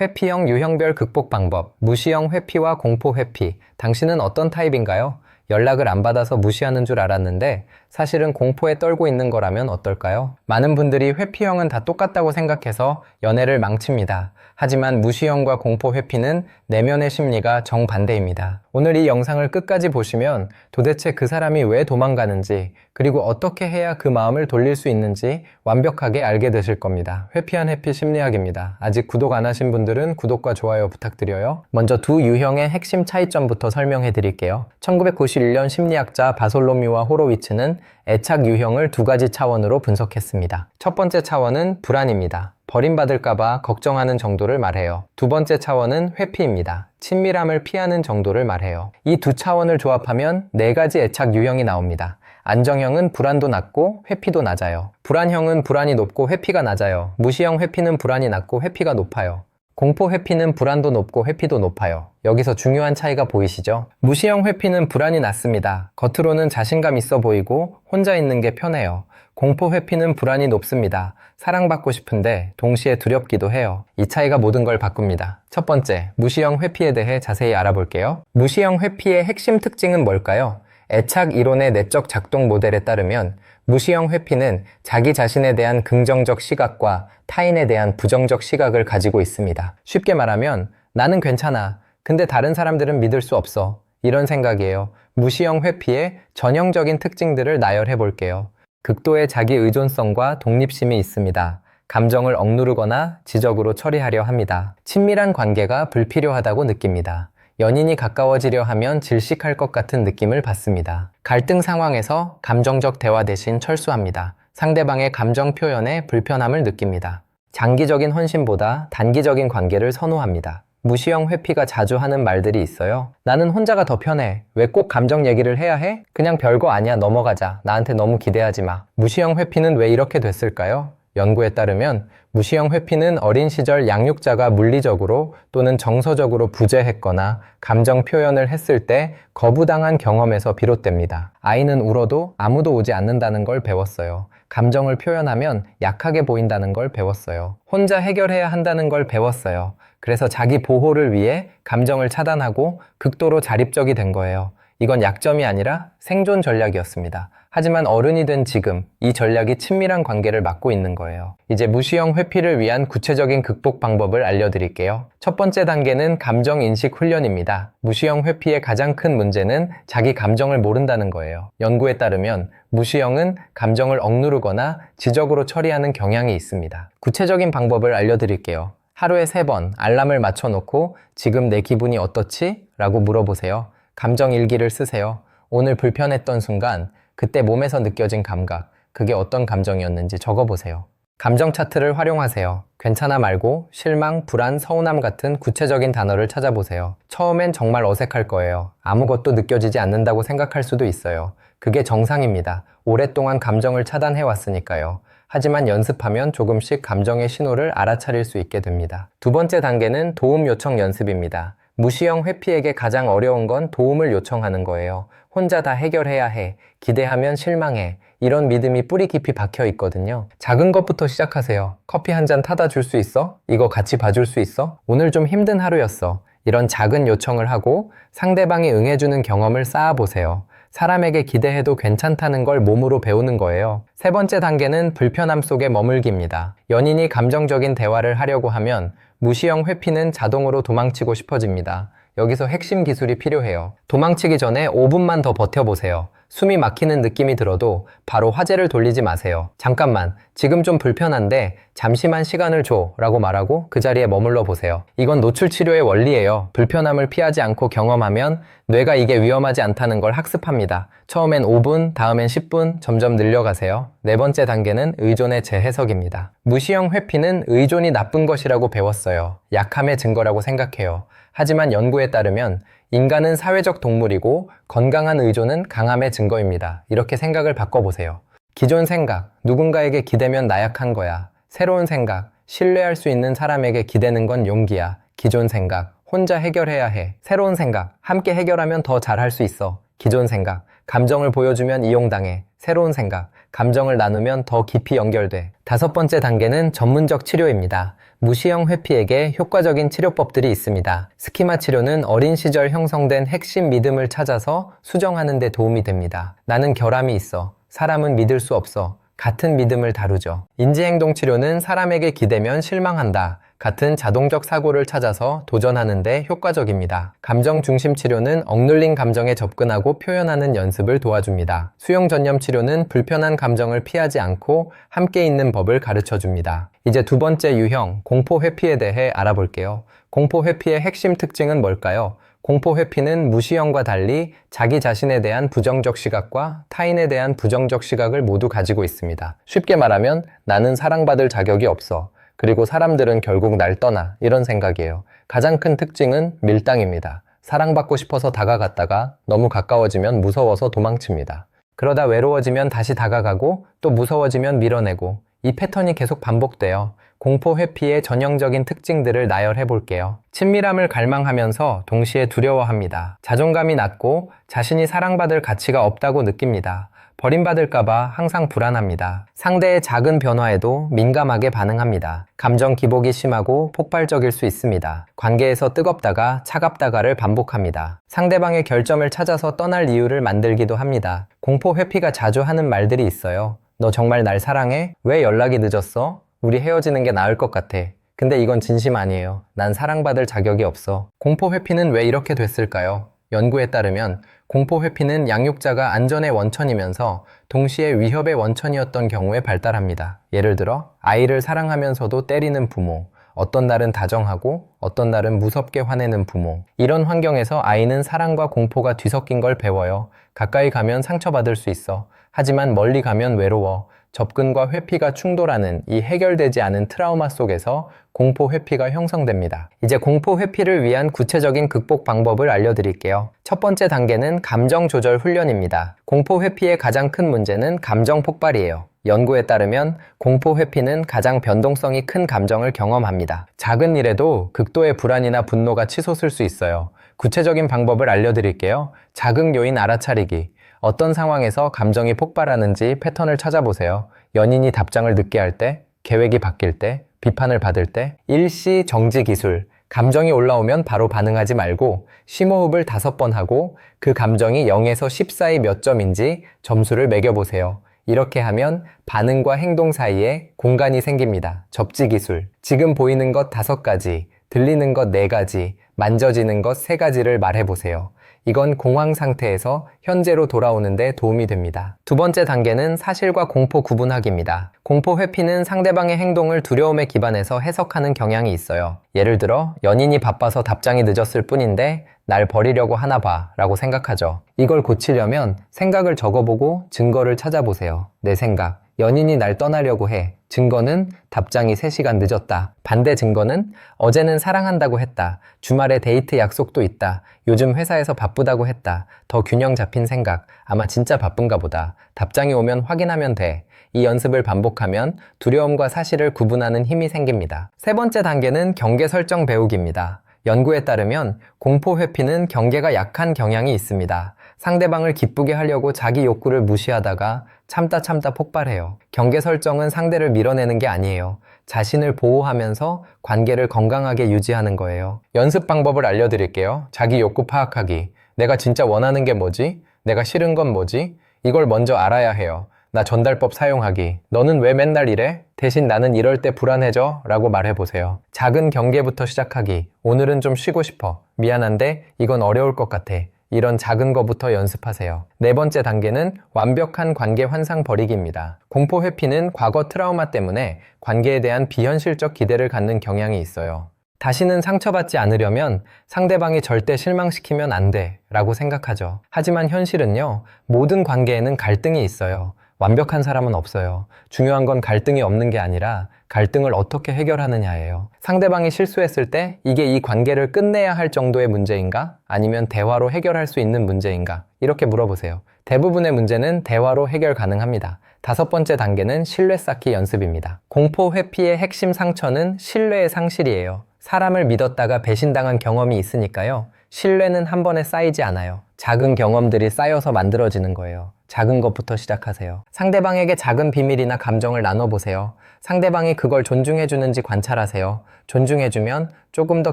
회피형 유형별 극복 방법, 무시형 회피와 공포 회피. 당신은 어떤 타입인가요? 연락을 안 받아서 무시하는 줄 알았는데 사실은 공포에 떨고 있는 거라면 어떨까요? 많은 분들이 회피형은 다 똑같다고 생각해서 연애를 망칩니다. 하지만 무시형과 공포 회피는 내면의 심리가 정반대입니다. 오늘 이 영상을 끝까지 보시면 도대체 그 사람이 왜 도망가는지 그리고 어떻게 해야 그 마음을 돌릴 수 있는지 완벽하게 알게 되실 겁니다. 회피한 해피 심리학입니다. 아직 구독 안 하신 분들은 구독과 좋아요 부탁드려요. 먼저 두 유형의 핵심 차이점부터 설명해 드릴게요. 1991년 심리학자 바솔로미와 호로위츠 는 애착 유형을 두 가지 차원으로 분석했습니다. 첫 번째 차원은 불안입니다. 버림받을까봐 걱정하는 정도를 말해요. 두 번째 차원은 회피입니다. 친밀함을 피하는 정도를 말해요. 이 두 차원을 조합하면 네 가지 애착 유형이 나옵니다. 안정형은 불안도 낮고 회피도 낮아요. 불안형은 불안이 높고 회피가 낮아요. 무시형 회피는 불안이 낮고 회피가 높아요. 공포 회피는 불안도 높고 회피도 높아요. 여기서 중요한 차이가 보이시죠? 무시형 회피는 불안이 낮습니다. 겉으로는 자신감 있어 보이고 혼자 있는 게 편해요. 공포 회피는 불안이 높습니다. 사랑받고 싶은데 동시에 두렵기도 해요. 이 차이가 모든 걸 바꿉니다. 첫 번째, 무시형 회피에 대해 자세히 알아볼게요. 무시형 회피의 핵심 특징은 뭘까요? 애착 이론의 내적 작동 모델에 따르면 무시형 회피는 자기 자신에 대한 긍정적 시각과 타인에 대한 부정적 시각을 가지고 있습니다. 쉽게 말하면 나는 괜찮아. 근데 다른 사람들은 믿을 수 없어. 이런 생각이에요. 무시형 회피의 전형적인 특징들을 나열해 볼게요. 극도의 자기 의존성과 독립심이 있습니다. 감정을 억누르거나 지적으로 처리하려 합니다. 친밀한 관계가 불필요하다고 느낍니다. 연인이 가까워지려 하면 질식할 것 같은 느낌을 받습니다. 갈등 상황에서 감정적 대화 대신 철수합니다. 상대방의 감정 표현에 불편함을 느낍니다. 장기적인 헌신보다 단기적인 관계를 선호합니다. 무시형 회피가 자주 하는 말들이 있어요. 나는 혼자가 더 편해. 왜 꼭 감정 얘기를 해야 해? 그냥 별거 아니야. 넘어가자. 나한테 너무 기대하지 마. 무시형 회피는 왜 이렇게 됐을까요? 연구에 따르면 무시형 회피는 어린 시절 양육자가 물리적으로 또는 정서적으로 부재했거나 감정 표현을 했을 때 거부당한 경험에서 비롯됩니다. 아이는 울어도 아무도 오지 않는다는 걸 배웠어요. 감정을 표현하면 약하게 보인다는 걸 배웠어요. 혼자 해결해야 한다는 걸 배웠어요. 그래서 자기 보호를 위해 감정을 차단하고 극도로 자립적이 된 거예요. 이건 약점이 아니라 생존 전략이었습니다. 하지만 어른이 된 지금 이 전략이 친밀한 관계를 막고 있는 거예요. 이제 무시형 회피를 위한 구체적인 극복 방법을 알려드릴게요. 첫 번째 단계는 감정 인식 훈련입니다. 무시형 회피의 가장 큰 문제는 자기 감정을 모른다는 거예요. 연구에 따르면 무시형은 감정을 억누르거나 지적으로 처리하는 경향이 있습니다. 구체적인 방법을 알려드릴게요. 하루에 세 번 알람을 맞춰놓고 지금 내 기분이 어떻지? 라고 물어보세요. 감정 일기를 쓰세요. 오늘 불편했던 순간, 그때 몸에서 느껴진 감각, 그게 어떤 감정이었는지 적어보세요. 감정 차트를 활용하세요. 괜찮아 말고 실망, 불안, 서운함 같은 구체적인 단어를 찾아보세요. 처음엔 정말 어색할 거예요. 아무것도 느껴지지 않는다고 생각할 수도 있어요. 그게 정상입니다. 오랫동안 감정을 차단해 왔으니까요. 하지만 연습하면 조금씩 감정의 신호를 알아차릴 수 있게 됩니다. 두 번째 단계는 도움 요청 연습입니다. 무시형 회피에게 가장 어려운 건 도움을 요청하는 거예요. 혼자 다 해결해야 해. 기대하면 실망해. 이런 믿음이 뿌리 깊이 박혀 있거든요. 작은 것부터 시작하세요. 커피 한 잔 타다 줄 수 있어? 이거 같이 봐줄 수 있어? 오늘 좀 힘든 하루였어. 이런 작은 요청을 하고 상대방이 응해주는 경험을 쌓아보세요. 사람에게 기대해도 괜찮다는 걸 몸으로 배우는 거예요. 세 번째 단계는 불편함 속에 머물기입니다. 연인이 감정적인 대화를 하려고 하면 무시형 회피는 자동으로 도망치고 싶어집니다. 여기서 핵심 기술이 필요해요. 도망치기 전에 5분만 더 버텨보세요. 숨이 막히는 느낌이 들어도 바로 화제를 돌리지 마세요. 잠깐만, 지금 좀 불편한데 잠시만 시간을 줘 라고 말하고 그 자리에 머물러 보세요. 이건 노출 치료의 원리예요. 불편함을 피하지 않고 경험하면 뇌가 이게 위험하지 않다는 걸 학습합니다. 처음엔 5분, 다음엔 10분, 점점 늘려가세요. 네 번째 단계는 의존의 재해석입니다. 무시형 회피는 의존이 나쁜 것이라고 배웠어요. 약함의 증거라고 생각해요. 하지만 연구에 따르면 인간은 사회적 동물이고 건강한 의존은 강함의 증거입니다. 이렇게 생각을 바꿔보세요. 기존 생각, 누군가에게 기대면 나약한 거야. 새로운 생각, 신뢰할 수 있는 사람에게 기대는 건 용기야. 기존 생각, 혼자 해결해야 해. 새로운 생각, 함께 해결하면 더 잘할 수 있어. 기존 생각, 감정을 보여주면 이용당해. 새로운 생각, 감정을 나누면 더 깊이 연결돼. 다섯 번째 단계는 전문적 치료입니다. 무시형 회피에게 효과적인 치료법들이 있습니다. 스키마 치료는 어린 시절 형성된 핵심 믿음을 찾아서 수정하는 데 도움이 됩니다. 나는 결함이 있어. 사람은 믿을 수 없어. 같은 믿음을 다루죠. 인지행동 치료는 사람에게 기대면 실망한다. 같은 자동적 사고를 찾아서 도전하는데 효과적입니다. 감정 중심 치료는 억눌린 감정에 접근하고 표현하는 연습을 도와줍니다. 수용 전념 치료는 불편한 감정을 피하지 않고 함께 있는 법을 가르쳐 줍니다. 이제 두 번째 유형, 공포 회피에 대해 알아볼게요. 공포 회피의 핵심 특징은 뭘까요? 공포 회피는 무시형과 달리 자기 자신에 대한 부정적 시각과 타인에 대한 부정적 시각을 모두 가지고 있습니다. 쉽게 말하면 나는 사랑받을 자격이 없어. 그리고 사람들은 결국 날 떠나. 이런 생각이에요. 가장 큰 특징은 밀당입니다. 사랑받고 싶어서 다가갔다가 너무 가까워지면 무서워서 도망칩니다. 그러다 외로워지면 다시 다가가고 또 무서워지면 밀어내고 이 패턴이 계속 반복돼요. 공포 회피의 전형적인 특징들을 나열해 볼게요. 친밀함을 갈망하면서 동시에 두려워합니다. 자존감이 낮고 자신이 사랑받을 가치가 없다고 느낍니다. 버림받을까봐 항상 불안합니다. 상대의 작은 변화에도 민감하게 반응합니다. 감정 기복이 심하고 폭발적일 수 있습니다. 관계에서 뜨겁다가 차갑다가를 반복합니다. 상대방의 결점을 찾아서 떠날 이유를 만들기도 합니다. 공포 회피가 자주 하는 말들이 있어요. 너 정말 날 사랑해? 왜 연락이 늦었어? 우리 헤어지는 게 나을 것 같아. 근데 이건 진심 아니에요. 난 사랑받을 자격이 없어. 공포 회피는 왜 이렇게 됐을까요? 연구에 따르면 공포 회피는 양육자가 안전의 원천이면서 동시에 위협의 원천이었던 경우에 발달합니다. 예를 들어 아이를 사랑하면서도 때리는 부모, 어떤 날은 다정하고 어떤 날은 무섭게 화내는 부모. 이런 환경에서 아이는 사랑과 공포가 뒤섞인 걸 배워요. 가까이 가면 상처받을 수 있어. 하지만 멀리 가면 외로워. 접근과 회피가 충돌하는 이 해결되지 않은 트라우마 속에서 공포 회피가 형성됩니다. 이제 공포 회피를 위한 구체적인 극복 방법을 알려드릴게요. 첫 번째 단계는 감정 조절 훈련입니다. 공포 회피의 가장 큰 문제는 감정 폭발이에요. 연구에 따르면 공포 회피는 가장 변동성이 큰 감정을 경험합니다. 작은 일에도 극도의 불안이나 분노가 치솟을 수 있어요. 구체적인 방법을 알려드릴게요. 자극 요인 알아차리기. 어떤 상황에서 감정이 폭발하는지 패턴을 찾아보세요. 연인이 답장을 늦게 할 때, 계획이 바뀔 때, 비판을 받을 때, 일시 정지 기술. 감정이 올라오면 바로 반응하지 말고 심호흡을 다섯 번 하고 그 감정이 0에서 10 사이 몇 점인지 점수를 매겨보세요. 이렇게 하면 반응과 행동 사이에 공간이 생깁니다. 접지 기술. 지금 보이는 것 다섯 가지, 들리는 것 네 가지, 만져지는 것 세 가지를 말해보세요. 이건 공황 상태에서 현재로 돌아오는데 도움이 됩니다. 두 번째 단계는 사실과 공포 구분하기입니다. 공포 회피는 상대방의 행동을 두려움에 기반해서 해석하는 경향이 있어요. 예를 들어, 연인이 바빠서 답장이 늦었을 뿐인데 날 버리려고 하나 봐 라고 생각하죠. 이걸 고치려면 생각을 적어보고 증거를 찾아보세요. 내 생각. 연인이 날 떠나려고 해. 증거는 답장이 3시간 늦었다. 반대 증거는 어제는 사랑한다고 했다. 주말에 데이트 약속도 있다. 요즘 회사에서 바쁘다고 했다. 더 균형 잡힌 생각. 아마 진짜 바쁜가 보다. 답장이 오면 확인하면 돼. 이 연습을 반복하면 두려움과 사실을 구분하는 힘이 생깁니다. 세 번째 단계는 경계 설정 배우기입니다. 연구에 따르면 공포 회피는 경계가 약한 경향이 있습니다. 상대방을 기쁘게 하려고 자기 욕구를 무시하다가 참다 참다 폭발해요. 경계 설정은 상대를 밀어내는 게 아니에요. 자신을 보호하면서 관계를 건강하게 유지하는 거예요. 연습 방법을 알려드릴게요. 자기 욕구 파악하기. 내가 진짜 원하는 게 뭐지? 내가 싫은 건 뭐지? 이걸 먼저 알아야 해요. 나 전달법 사용하기. 너는 왜 맨날 이래? 대신 나는 이럴 때 불안해져? 라고 말해보세요. 작은 경계부터 시작하기. 오늘은 좀 쉬고 싶어. 미안한데 이건 어려울 것 같아. 이런 작은 거부터 연습하세요. 네 번째 단계는 완벽한 관계 환상 버리기입니다. 공포 회피는 과거 트라우마 때문에 관계에 대한 비현실적 기대를 갖는 경향이 있어요. 다시는 상처받지 않으려면 상대방이 절대 실망시키면 안 돼 라고 생각하죠. 하지만 현실은요, 모든 관계에는 갈등이 있어요. 완벽한 사람은 없어요. 중요한 건 갈등이 없는 게 아니라 갈등을 어떻게 해결하느냐예요. 상대방이 실수했을 때 이게 이 관계를 끝내야 할 정도의 문제인가? 아니면 대화로 해결할 수 있는 문제인가? 이렇게 물어보세요. 대부분의 문제는 대화로 해결 가능합니다. 다섯 번째 단계는 신뢰 쌓기 연습입니다. 공포 회피의 핵심 상처는 신뢰의 상실이에요. 사람을 믿었다가 배신당한 경험이 있으니까요. 신뢰는 한 번에 쌓이지 않아요. 작은 경험들이 쌓여서 만들어지는 거예요. 작은 것부터 시작하세요. 상대방에게 작은 비밀이나 감정을 나눠보세요. 상대방이 그걸 존중해주는지 관찰하세요. 존중해주면 조금 더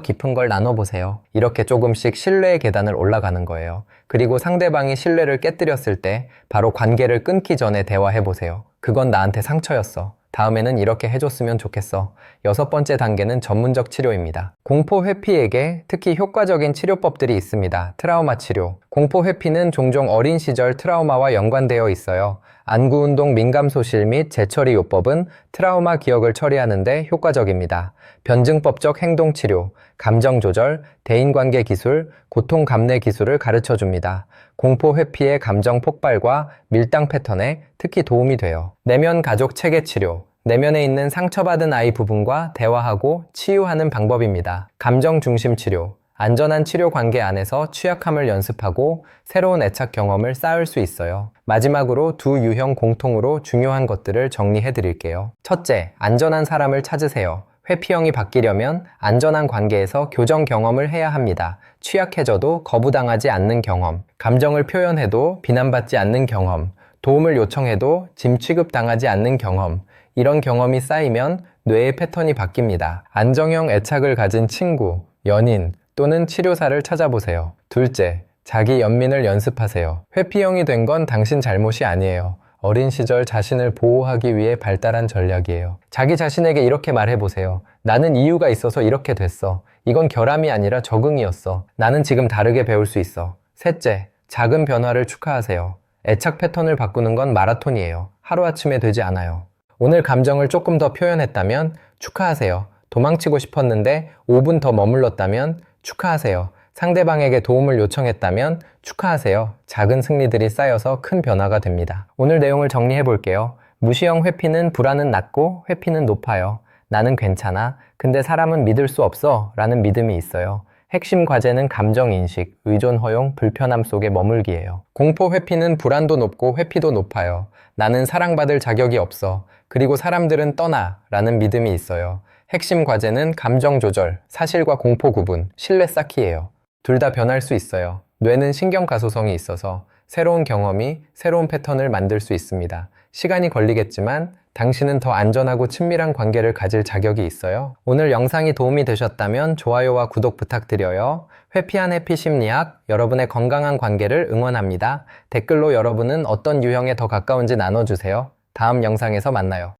깊은 걸 나눠보세요. 이렇게 조금씩 신뢰의 계단을 올라가는 거예요. 그리고 상대방이 신뢰를 깨뜨렸을 때 바로 관계를 끊기 전에 대화해보세요. 그건 나한테 상처였어. 다음에는 이렇게 해줬으면 좋겠어. 여섯 번째 단계는 전문적 치료입니다. 공포 회피에게 특히 효과적인 치료법들이 있습니다. 트라우마 치료. 공포 회피는 종종 어린 시절 트라우마와 연관되어 있어요. 안구운동 민감 소실 및 재처리 요법은 트라우마 기억을 처리하는데 효과적입니다. 변증법적 행동치료, 감정조절, 대인관계 기술, 고통 감내 기술을 가르쳐 줍니다. 공포 회피의 감정 폭발과 밀당 패턴에 특히 도움이 돼요. 내면 가족 체계 치료. 내면에 있는 상처받은 아이 부분과 대화하고 치유하는 방법입니다. 감정 중심 치료. 안전한 치료 관계 안에서 취약함을 연습하고 새로운 애착 경험을 쌓을 수 있어요. 마지막으로 두 유형 공통으로 중요한 것들을 정리해 드릴게요. 첫째, 안전한 사람을 찾으세요. 회피형이 바뀌려면 안전한 관계에서 교정 경험을 해야 합니다. 취약해져도 거부당하지 않는 경험, 감정을 표현해도 비난받지 않는 경험, 도움을 요청해도 짐 취급당하지 않는 경험, 이런 경험이 쌓이면 뇌의 패턴이 바뀝니다. 안정형 애착을 가진 친구, 연인 또는 치료사를 찾아보세요. 둘째, 자기 연민을 연습하세요. 회피형이 된 건 당신 잘못이 아니에요. 어린 시절 자신을 보호하기 위해 발달한 전략이에요. 자기 자신에게 이렇게 말해보세요. 나는 이유가 있어서 이렇게 됐어. 이건 결함이 아니라 적응이었어. 나는 지금 다르게 배울 수 있어. 셋째, 작은 변화를 축하하세요. 애착 패턴을 바꾸는 건 마라톤이에요. 하루아침에 되지 않아요. 오늘 감정을 조금 더 표현했다면 축하하세요. 도망치고 싶었는데 5분 더 머물렀다면 축하하세요. 상대방에게 도움을 요청했다면 축하하세요. 작은 승리들이 쌓여서 큰 변화가 됩니다. 오늘 내용을 정리해 볼게요. 무시형 회피는 불안은 낮고 회피는 높아요. 나는 괜찮아. 근데 사람은 믿을 수 없어. 라는 믿음이 있어요. 핵심 과제는 감정 인식, 의존 허용, 불편함 속에 머물기예요. 공포 회피는 불안도 높고 회피도 높아요. 나는 사랑받을 자격이 없어. 그리고 사람들은 떠나. 라는 믿음이 있어요. 핵심 과제는 감정 조절, 사실과 공포 구분, 신뢰 쌓기예요. 둘 다 변할 수 있어요. 뇌는 신경 가소성이 있어서 새로운 경험이 새로운 패턴을 만들 수 있습니다. 시간이 걸리겠지만 당신은 더 안전하고 친밀한 관계를 가질 자격이 있어요. 오늘 영상이 도움이 되셨다면 좋아요와 구독 부탁드려요. 회피한 해피 심리학, 여러분의 건강한 관계를 응원합니다. 댓글로 여러분은 어떤 유형에 더 가까운지 나눠주세요. 다음 영상에서 만나요.